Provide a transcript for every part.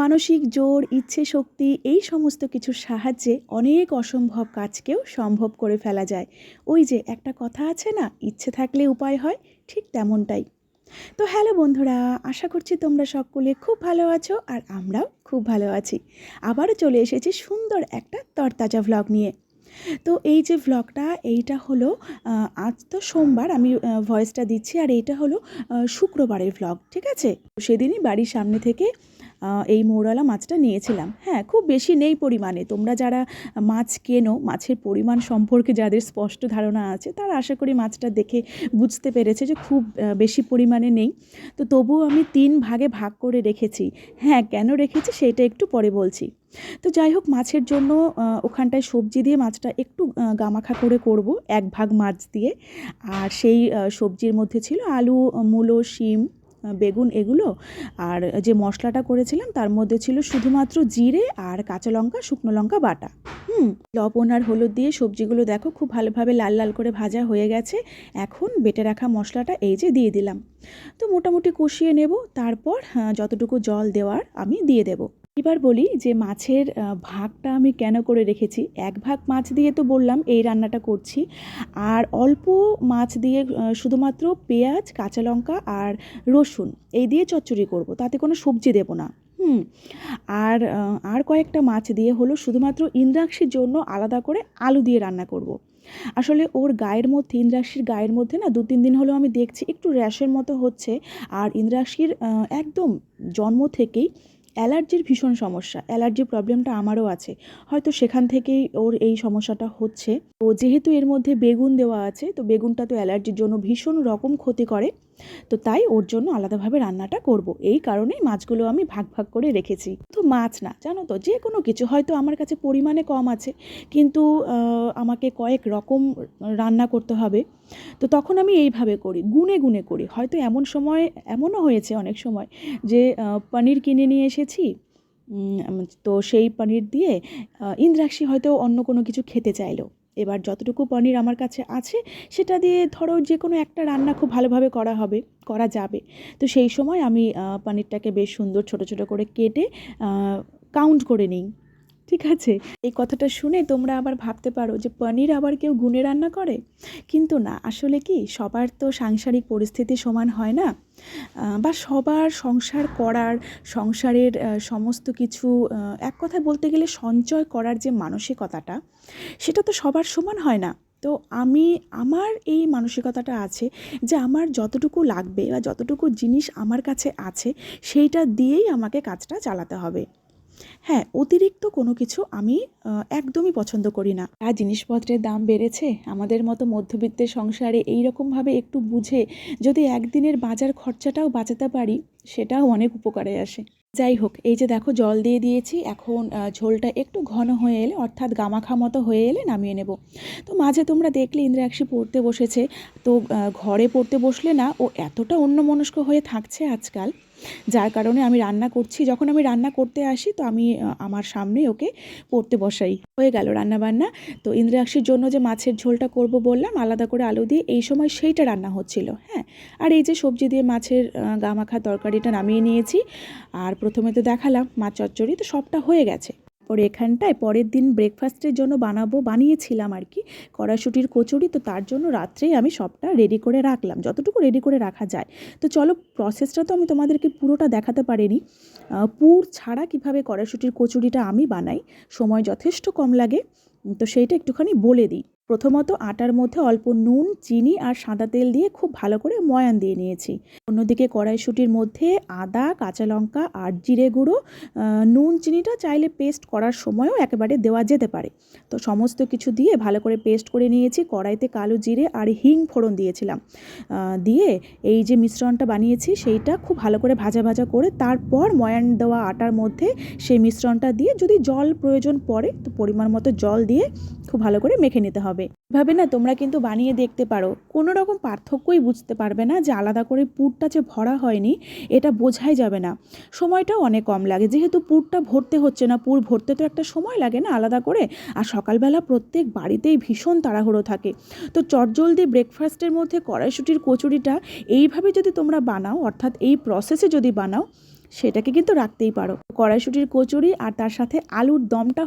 মানসিক জোর, ইচ্ছে শক্তি এই সমস্ত কিছুর সাহায্যে অনেক অসম্ভব কাজকেও সম্ভব করে ফেলা যায়। ওই যে একটা কথা আছে না, ইচ্ছে থাকলে উপায় হয়, ঠিক তেমনটাই। তো হ্যালো বন্ধুরা, আশা করছি তোমরা সকলে খুব ভালো আছো আর আমরাও খুব ভালো আছি। আবারও চলে এসেছি সুন্দর একটা তরতাজা ভ্লগ নিয়ে। তো এই যে ভ্লগটা এইটা হলো আজ তো সোমবার, আমি ভয়েসটা দিচ্ছি আর এইটা হলো শুক্রবারের ভ্লগ ঠিক আছে? সেদিনই বাড়ির সামনে থেকে এই মৌরলা মাছটা নিয়েছিলাম। হ্যাঁ খুব বেশি নেই পরিমাণে। তোমরা যারা মাছ কেনো, মাছের পরিমাণ সম্পর্কে যাদের স্পষ্ট ধারণা আছে, তারা আশা করি মাছটা দেখে বুঝতে পেরেছে যে খুব বেশি পরিমাণে নেই। তো তবুও আমি তিন ভাগে ভাগ করে রেখেছি। হ্যাঁ কেন রেখেছি সেটা একটু পরে বলছি। তো যাই হোক, মাছের জন্য ওখানটায় সবজি দিয়ে মাছটা একটু গামাখা করে করব, এক ভাগ মাছ দিয়ে। আর সেই সবজির মধ্যে ছিল আলু, মূলো, শিম বেগুন এগুলো। আর যে মশলাটা করেছিলাম তার মধ্যে ছিল শুধুমাত্র জিরে আর কাঁচা লঙ্কা, শুকনো লঙ্কা বাটা। হুম, লবণ আর হলুদ দিয়ে সবজিগুলো দেখো খুব ভালোভাবে লাল লাল করে ভাজা হয়ে গেছে। এখন বেটে রাখা মশলাটা এই যে দিয়ে দিলাম। তো মোটামুটি কষিয়ে নেব। তারপর যতটুকু জল দেওয়ার আমি দিয়ে দেব। এবার বলি যে মাছের ভাগটা আমি কেন করে রেখেছি? এক ভাগ মাছ দিয়ে তো বললাম এই রান্নাটা করছি। আর অল্প মাছ দিয়ে শুধুমাত্র পেঁয়াজ, কাঁচা লঙ্কা আর রসুন এই দিয়ে চচ্চড়ি করব। তাতে কোনো সবজি দেবো না। হুম। আর আর কয়েকটা মাছ দিয়ে হলো শুধুমাত্র ইন্দ্রাক্ষীর জন্য আলাদা করে আলু দিয়ে রান্না করব। আসলে ওর গায়ের মধ্যে, ইন্দ্রাক্ষীর গায়ের মধ্যে না দু তিন দিন হলো আমি দেখছি একটু র্যাশের মতো হচ্ছে। আর ইন্দ্রাক্ষীর একদম জন্ম থেকেই অ্যালার্জির ভীষণ সমস্যা, অ্যালার্জি প্রবলেমটা আমারও আছে। হয়তো সেখান থেকেই ওর এই সমস্যাটা হচ্ছে। তো যেহেতু এর মধ্যে বেগুন দেওয়া আছে, তো বেগুনটা তো অ্যালার্জির জন্য ভীষণ রকম ক্ষতি করে। তো তাই ওর জন্য আলাদাভাবে রান্নাটা করব। এই কারণেই মাছগুলো আমি ভাগ ভাগ করে রেখেছি। তো মাছ না, জানো তো, যে কোনো কিছু, হয়তো আমার কাছে পরিমাণে কম আছে, কিন্তু আমাকে কয়েক রকম রান্না করতে হবে। তো তখন আমি এইভাবে করি, গুনে গুনে করি। হয়তো এমন সময়, এমনও হয়েছে অনেক সময় যে পনির কিনে নিয়ে এসেছি তো সেই পনির দিয়ে ইন্দ্রাক্ষী হয়তো অন্য কোনো কিছু খেতে চাইলো। এবার যতটুকু পনির আমার কাছে আছে, সেটা দিয়ে ধরো যে কোনো একটা রান্না খুব ভালোভাবে করা হবে, করা যাবে। তো সেই সময় আমি পনিরটাকে বেশ সুন্দর ছোট ছোট করে কেটে কাউন্ট করে নিই। ঠিক আছে? এই কথাটা শুনে তোমরা আবার ভাবতে পারো যে পনির আবার কেউ গুনে রান্না করে? কিন্তু না, আসলে কি সবার তো সাংসারিক পরিস্থিতি সমান হয় না? বা সবার সংসার করার, সংসারের সমস্ত কিছু এক কথায় বলতে গেলে সঞ্চয় করার যে মানসিকতাটা, সেটা তো সবার সমান হয় না। তো আমি, আমার এই মানসিকতাটা আছে যে আমার যতটুকু লাগবে বা যতটুকু জিনিস আমার কাছে আছে, সেইটা দিয়েই আমাকে কাজটা চালাতে হবে। হ্যাঁ অতিরিক্ত কোনো কিছু আমি একদমই পছন্দ করি না। আর জিনিসপত্রের দাম বেড়েছে, আমাদের মতো মধ্যবিত্তের সংসারে এই রকমভাবে একটু বুঝে যদি একদিনের বাজার খরচাটাও বাঁচাতে পারি, সেটাও অনেক উপকারে আসে। যাই হোক, এই যে দেখো জল দিয়ে দিয়েছি, এখন ঝোলটা একটু ঘন হয়ে এলে, অর্থাৎ গামাখা মতো হয়ে এলে নামিয়ে নেব। তো মাঝে তোমরা দেখলে ইন্দ্রাক্ষী পড়তে বসেছে, তো ঘরে পড়তে বসলে না, ও এতটা অন্যমনস্ক হয়ে থাকছে আজকাল যার কারণে আমি রান্না করছি। যখন আমি রান্না করতে আসি, তো আমি আমার সামনে ওকে পড়তে বসাই। হয়ে গেল রান্না বান্না তো ইন্দ্রাক্ষীর জন্য যে মাছের ঝোলটা করব বললাম, আলাদা করে আলু দিয়ে এই সময় সেইটা রান্না হচ্ছিল হ্যাঁ। আর এই যে সবজি দিয়ে মাছের গামাখা তরকারিটা নামিয়ে নিয়েছি, আর প্রথমে তো দেখালাম মাছ চচ্চড়ি, তো সবটা হয়ে গেছে। পরে এখানটায় পরের দিন ব্রেকফাস্টের জন্য বানাবো, বানিয়েছিলাম আর কি। কড়াশুটির কচুরি, তো তার জন্য রাত্রেই আমি সবটা রেডি করে রাখলাম, যতটুকু রেডি করে রাখা যায়। তো চলো প্রসেসটা তো আমি তোমাদেরকে পুরোটা দেখাতে পারিনি। পুর ছাড়া কীভাবে কড়াশুটির কচুরিটা আমি বানাই, সময় যথেষ্ট কম লাগে, তো সেইটা একটুখানি বলে দিই। প্রথমত আটার মধ্যে অল্প নুন, চিনি আর সাদা তেল দিয়ে খুব ভালো করে ময়ান দিয়ে নিয়েছি। অন্যদিকে কড়াইশুটির মধ্যে আদা, কাঁচা লঙ্কা আর জিরে গুঁড়ো নুন, চিনিটা চাইলে পেস্ট করার সময়ও একেবারে দেওয়া যেতে পারে। তো সমস্ত কিছু দিয়ে ভালো করে পেস্ট করে নিয়েছি। কড়াইতে কালো জিরে আর হিং ফোড়ন দিয়েছিলাম। দিয়ে এই যে মিশ্রণটা বানিয়েছি সেইটা খুব ভালো করে ভাজা ভাজা করে তারপর ময়ান দেওয়া আটার মধ্যে সেই মিশ্রণটা দিয়ে যদি জল প্রয়োজন পড়ে, তো পরিমাণ মতো জল দিয়ে খুব ভালো করে মেখে নিতে হবে। এভাবে না তোমরা কিন্তু বানিয়ে দেখতে পারো। কোনো রকম পার্থক্যই বুঝতে পারবে না যে আলাদা করে পুরটা যে ভরা হয়নি, এটা বোঝাই যাবে না। সময়টাও অনেক কম লাগে। যেহেতু পুরটা ভরতে হচ্ছে না, পুর ভরতে তো একটা সময় লাগে না আলাদা করে। আর সকালবেলা প্রত্যেক বাড়িতেই ভীষণ তাড়াহুড়ো থাকে। তো চটজলদি ব্রেকফাস্টের মধ্যে কড়াইশুটির কচুরিটা এইভাবে যদি তোমরা বানাও, অর্থাৎ এই প্রসেসে যদি বানাও সেটাকে কিন্তু রাখতেই পারো। কড়াইশুটির কচুরি আর তার সাথে আলুর দমটা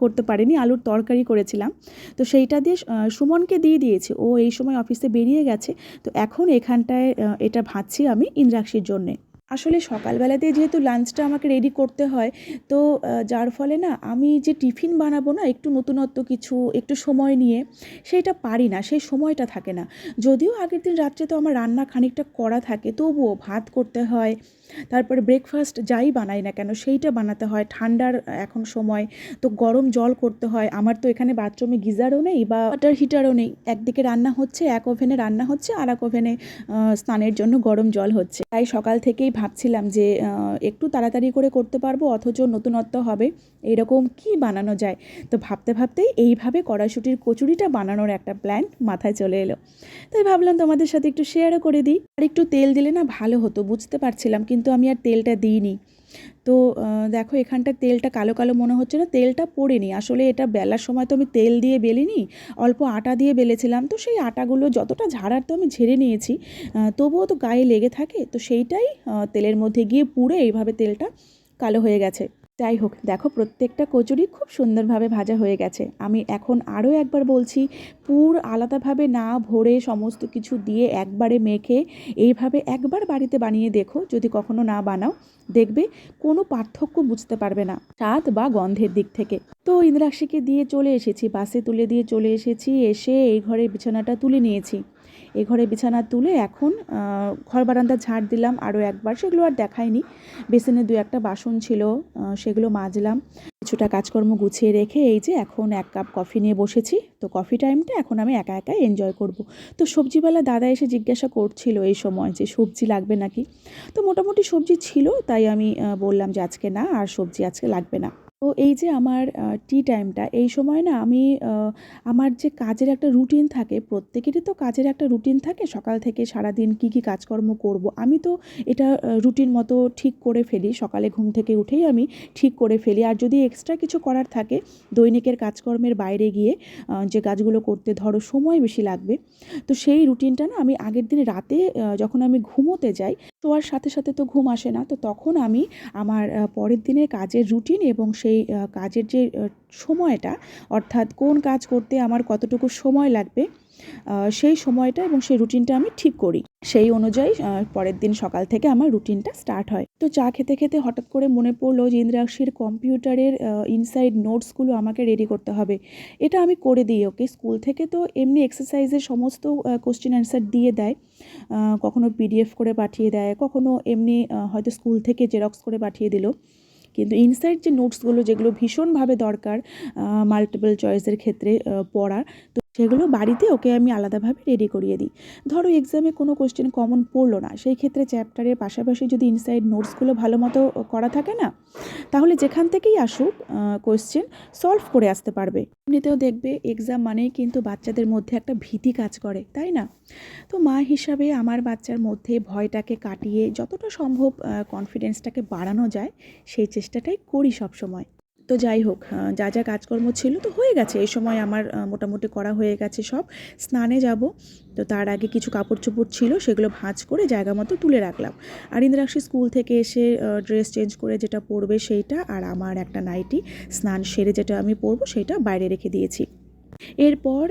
করতে পারিনি, আলুর তরকারি করেছিলাম। তো সেইটা দিয়ে সুমনকে দিয়ে দিয়েছি। ও এই সময় অফিসে বেরিয়ে গেছে। তো এখন এখানটায় এটা ভাজছি আমি ইন্দ্রাক্ষীর জন্যে। আসলে সকালবেলাতে যেহেতু লাঞ্চটা আমাকে রেডি করতে হয়, তো যার ফলে না, আমি যে টিফিন বানাবো না, একটু নতুনত্ব কিছু, একটু সময় নিয়ে সেইটা পারি না, সেই সময়টা থাকে না। যদিও আগের দিন রাত্রে তো আমার রান্না খানিকটা করা থাকে, তবুও ভাত করতে হয় তারপরে ব্রেকফাস্ট যাই বানাই না কেন, সেইটা বানাতে হয়। ঠান্ডার এখন সময়, তো গরম জল করতে হয়। আমার তো এখানে বাথরুমে গিজারও নেই বা ওয়াটার হিটারও নেই। একদিকে রান্না হচ্ছে, এক ওভেনে রান্না হচ্ছে, আর এক ওভেনে স্নানের জন্য গরম জল হচ্ছে। তাই সকাল থেকেই ভাবছিলাম যে একটু তাড়াতাড়ি করে করতে পারব, অথচ নতুনত্ব হবে। এরকম কি বানানো যায়? তো ভাবতে ভাবতেই এইভাবে কড়াইশুটির কচুরিটা বানানোর একটা প্ল্যান মাথায় চলে এলো। তাই ভাবলাম তোমাদের সাথে একটু শেয়ারও করে দিই। আর একটু তেল দিলে না ভালো হতো, বুঝতে পারছিলাম। কিন্তু আমি আর তেলটা দিইনি। তো দেখো এখানটা তেলটা কালো কালো মনে হচ্ছে না, তেলটা পড়েনি আসলে এটা বেলার সময় তো আমি তেল দিয়ে বেলিনি, অল্প আটা দিয়ে বেলেছিলাম। তো সেই আটাগুলো যতটা ঝাড়ার তো আমি ঝেড়ে নিয়েছি তবুও তো গায়ে লেগে থাকে। তো সেইটাই তেলের মধ্যে গিয়ে পুড়ে এইভাবে তেলটা কালো হয়ে গেছে। যাই হোক, দেখো প্রত্যেকটা কচুরি খুব সুন্দরভাবে ভাজা হয়ে গেছে। আমি এখন আরও একবার বলছি, পুর আলাদাভাবে না ভরে সমস্ত কিছু দিয়ে একবারে মেখে এইভাবে একবার বাড়িতে বানিয়ে দেখো, যদি কখনো না বানাও, দেখবে কোনো পার্থক্য বুঝতে পারবে না, স্বাদ বা গন্ধের দিক থেকে। তো ইন্দ্রাক্ষীকে দিয়ে চলে এসেছি, বাসে তুলে দিয়ে চলে এসেছি, এসে এই ঘরের বিছানাটা তুলে নিয়েছি। এই ঘরে বিছানা তুলে এখন ঘর বারান্দা ঝাড় দিলাম আরও একবার। সেগুলো আর দেখাইনি। বেসিনে দু একটা বাসন ছিল সেগুলো মাজলাম। কিছুটা কাজকর্ম গুছিয়ে রেখে এই যে এখন এক কাপ কফি নিয়ে বসেছি। তো কফি টাইমটা এখন আমি একা একাই এনজয় করব। তো সবজিওয়ালা দাদা এসে জিজ্ঞাসা করছিল এই সময় যে সবজি লাগবে নাকি? তো মোটামুটি সবজি ছিল, তাই আমি বললাম যে আজকে না, আর সবজি আজকে লাগবে না। তো এই যে আমার টি টাইমটা এই সময় না আমি আমার যে কাজের একটা রুটিন থাকে, প্রত্যেকেরই তো কাজের একটা রুটিন থাকে, সকাল থেকে সারাদিন কি কি কাজকর্ম করব। আমি তো এটা রুটিন মতো ঠিক করে ফেলি, সকালে ঘুম থেকে উঠেই আমি ঠিক করে ফেলি। আর যদি এক্সট্রা কিছু করার থাকে, দৈনিকের কাজকর্মের বাইরে গিয়ে যে কাজগুলো করতে ধরো সময় বেশি লাগবে, তো সেই রুটিনটা না আমি আগের দিন রাতে যখন আমি ঘুমোতে যাই শোয়ার সাথে সাথে তো ঘুম আসে না। তো তখন আমি আমার পরের দিনের কাজের রুটিন এবং সেই কাজের যে সময়টা, অর্থাৎ কোন কাজ করতে আমার কতটুকু সময় লাগবে সেই সময়টা এবং সেই রুটিনটা আমি ঠিক করি। সেই অনুযায়ী পরের দিন সকাল থেকে আমার রুটিনটা স্টার্ট হয়। তো চা খেতে খেতে হঠাৎ করে মনে পড়ল যে ইন্দ্রাক্ষীর কম্পিউটারের ইনসাইড নোটসগুলো আমাকে রেডি করতে হবে। এটা আমি করে দিই ওকে স্কুল থেকে তো এমনি এক্সারসাইজের সমস্ত কোশ্চেন অ্যান্সার দিয়ে দেয়। কখনো পিডিএফ করে পাঠিয়ে দেয়, কখনো এমনি হয়তো স্কুল থেকে জেরক্স করে পাঠিয়ে দিল। কিন্তু ইনসাইড যে নোটসগুলো যেগুলো ভীষণভাবে দরকার মাল্টিপল চয়েসের ক্ষেত্রে পড়ার তো সেগুলো বাড়িতে ওকে আমি আলাদাভাবে রেডি করিয়ে দিই। ধরো এক্সামে কোনো কোশ্চেন কমন পড়ল না, সেই ক্ষেত্রে চ্যাপ্টারের পাশাপাশি যদি ইনসাইড নোটসগুলো ভালো মতো করা থাকে না, তাহলে যেখান থেকেই আসুক কোশ্চেন সলভ করে আসতে পারবে। এমনিতেও দেখবে এক্সাম মানেই কিন্তু বাচ্চাদের মধ্যে একটা ভীতি কাজ করে, তাই না? তো মা হিসাবে আমার বাচ্চার মধ্যে ভয়টাকে কাটিয়ে যতটা সম্ভব কনফিডেন্সটাকে বাড়ানো যায়, সেই চেষ্টাটাই করি সব সময় তো যাই হোক যা যা কাজকর্ম ছিল তো হয়ে গেছে। এই সময় আমার মোটামুটি করা হয়ে গেছে সব। স্নানে যাব। তো তার আগে কিছু কাপড় চোপড় ছিল, সেগুলো ভাঁজ করে জায়গা মতো তুলে রাখলাম। আর ইন্দ্রাক্ষী স্কুল থেকে এসে ড্রেস চেঞ্জ করে যেটা পরবে সেইটা আর আমার একটা নাইটি স্নান সেরে যেটা আমি পরবো, সেটা বাইরে রেখে দিয়েছি। এরপর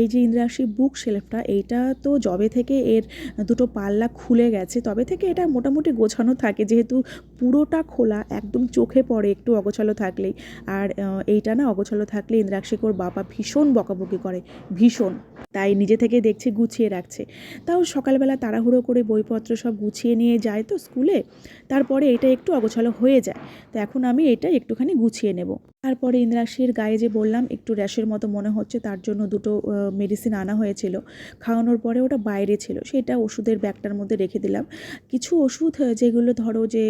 এই যে ইন্দ্রাক্ষী বুক শেলফটা এইটা তো জবে থেকে এর দুটো পাল্লা খুলে গেছে। তবে থেকে এটা মোটামুটি গোছানো থাকে, যেহেতু পুরোটা খোলা, একদম চোখে পড়ে, একটু অগোছালো থাকলেই। আর এইটা না অগোছালো থাকলে ইন্দ্রাক্ষীকে ওর বাবা ভীষণ বকাবকি করে, ভীষণ। তাই নিজে থেকে দেখছে, গুছিয়ে রাখছে। তাও সকালবেলা তাড়াহুড়ো করে বইপত্র সব গুছিয়ে নিয়ে যায় তো স্কুলে, তারপরে এটা একটু অগোছালো হয়ে যায়। তো এখন আমি এটা একটুখানি গুছিয়ে নেব। তারপরে ইন্দ্রাক্ষীর গায়ে যে বললাম, একটু র্যাশের মতো মনে হচ্ছে, তার জন্য দুটো মেডিসিন আনা হয়েছিল। খাওয়ানোর পরে ওটা বাইরে ছিল। সেটা ওষুধের ব্যাগটার মধ্যে রেখে দিলাম। কিছু ওষুধ, যেগুলো ধরো যে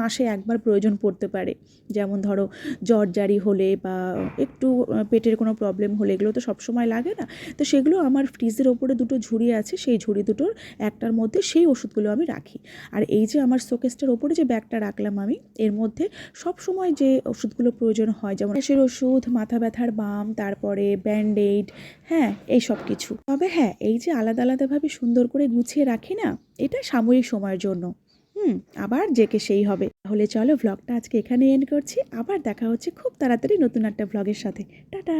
মাসে একবার প্রয়োজন পড়তে পারে। যেমন ধরো জ্বর জারি হলে বা একটু পেটের কোনো প্রবলেম হলে এগুলো তো সবসময় লাগে না। তো সেগুলো আমার ফ্রিজের ওপরে দুটো ঝুড়ি আছে, সেই ঝুড়ি দুটোর একটার মধ্যে সেই ওষুধগুলো আমি রাখি। আর এই যে আমার শোকেসটার ওপরে যে ব্যাগটা রাখলাম আমি, এর মধ্যে সব সময় যে ওষুধগুলো প্রয়োজন হয়, যেমন গ্যাসের ওষুধ, মাথা ব্যথার বাম, তারপরে ব্যান্ডেড হ্যাঁ এই সব কিছু। তবে হ্যাঁ এই যে আলাদা আলাদাভাবে সুন্দর করে গুছিয়ে রাখি না, এটা সাময়িক সময়ের জন্য। হুম, আবার যে কে সেই হবে। তাহলে চলো ভ্লগটা আজকে এখানে এন্ড করছি। আবার দেখা হচ্ছে খুব তাড়াতাড়ি নতুন একটা ভ্লগের সাথে। টাটা!